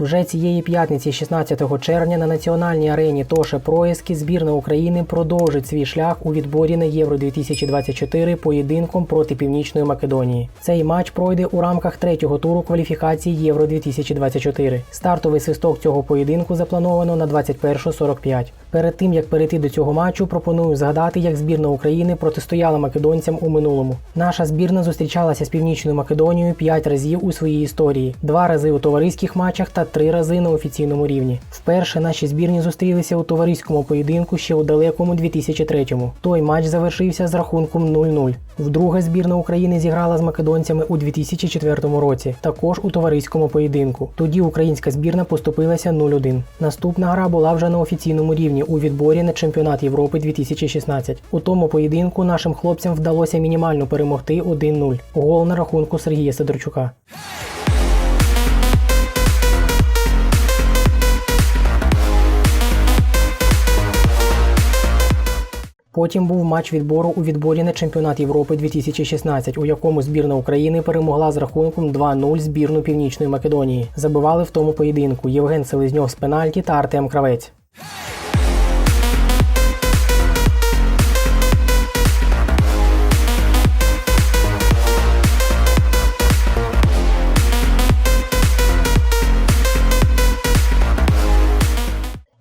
Вже цієї п'ятниці, 16 червня, на національній арені Тоше Проїски збірна України продовжить свій шлях у відборі на Євро 2024 поєдинком проти Північної Македонії. Цей матч пройде у рамках третього туру кваліфікації Євро 2024. Стартовий свисток цього поєдинку заплановано на 21.45. Перед тим як перейти до цього матчу, пропоную згадати, як збірна України протистояла македонцям у минулому. Наша збірна зустрічалася з Північною Македонією 5 разів у своїй історії, два рази у товариських матчах та три рази на офіційному рівні. Вперше наші збірні зустрілися у товариському поєдинку ще у далекому 2003-му. Той матч завершився з рахунком 0-0. Вдруге збірна України зіграла з македонцями у 2004 році, також у товариському поєдинку. Тоді українська збірна поступилася 0-1. Наступна гра була вже на офіційному рівні у відборі на чемпіонат Європи 2016. У тому поєдинку нашим хлопцям вдалося мінімально перемогти 1-0. Гол на рахунку Сергія Сидорчука. Потім був матч відбору у відборі на чемпіонат Європи 2016, у якому збірна України перемогла з рахунком 2-0 збірну Північної Македонії. Забивали в тому поєдинку Євген Селезньов з пенальті та Артем Кравець.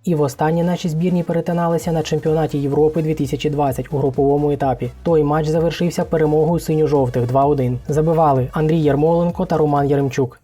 І востаннє наші збірні перетиналися на чемпіонаті Європи 2020 у груповому етапі. Той матч завершився перемогою синьо-жовтих 2-1. Забивали Андрій Ярмоленко та Роман Яремчук.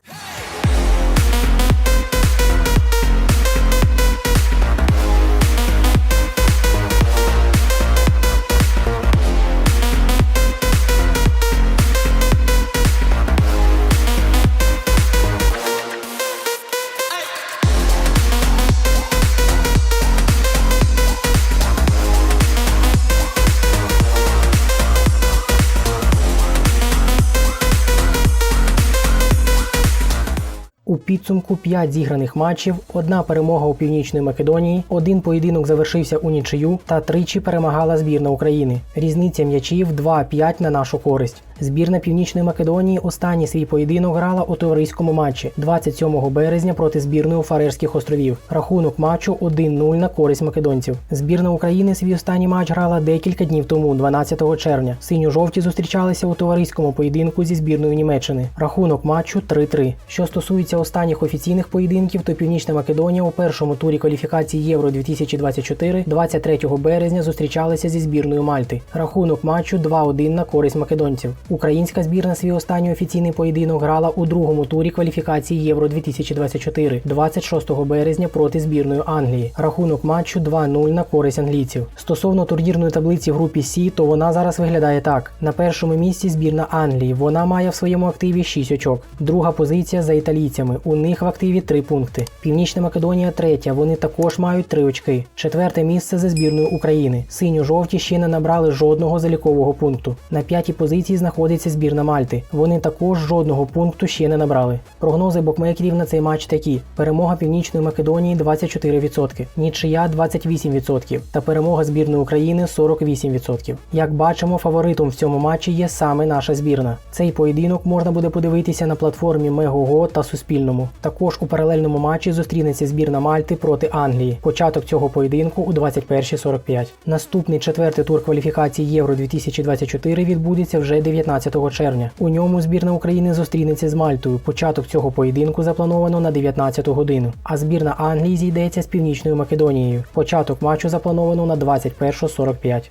У підсумку 5 зіграних матчів, одна перемога у Північної Македонії, один поєдинок завершився у нічию та тричі перемагала збірна України. Різниця м'ячів 2-5 на нашу користь. Збірна Північної Македонії останній свій поєдинок грала у товариському матчі 27 березня проти збірної Фарерських островів. Рахунок матчу 1-0 на користь македонців. Збірна України свій останній матч грала декілька днів тому, 12 червня. Синьо-жовті зустрічалися у товариському поєдинку зі збірною Німеччини. Рахунок матчу 3-3. Що стосується останніх офіційних поєдинків, то Північна Македонія у першому турі кваліфікації Євро 2024 23 березня зустрічалися зі збірною Мальти. Рахунок матчу 2-1 на користь македонців. Українська збірна свій останній офіційний поєдинок грала у другому турі кваліфікації Євро 2024 26 березня проти збірної Англії. Рахунок матчу 2-0 на користь англійців. Стосовно турнірної таблиці в групі Сі, то вона зараз виглядає так: на першому місці збірна Англії. Вона має в своєму активі 6 очок. Друга позиція за італійцями. У них в активі 3 пункти. Північна Македонія третя. Вони також мають 3 очки. Четверте місце за збірною України. Синьо-жовті ще не набрали жодного залікового пункту. На п'ятій позиції знаходиться збірна Мальти. Вони також жодного пункту ще не набрали. Прогнози букмекерів на цей матч такі: перемога Північної Македонії 24%, нічия 28% та перемога збірної України 48%. Як бачимо, фаворитом в цьому матчі є саме наша збірна. Цей поєдинок можна буде подивитися на платформі Мегого та Суспільному. Також у паралельному матчі зустрінеться збірна Мальти проти Англії. Початок цього поєдинку у 21.45. Наступний четвертий тур кваліфікації Євро 2024 відбудеться вже 19 червня. У ньому збірна України зустрінеться з Мальтою. Початок цього поєдинку заплановано на 19 годину. А збірна Англії зійдеться з Північною Македонією. Початок матчу заплановано на 21.45.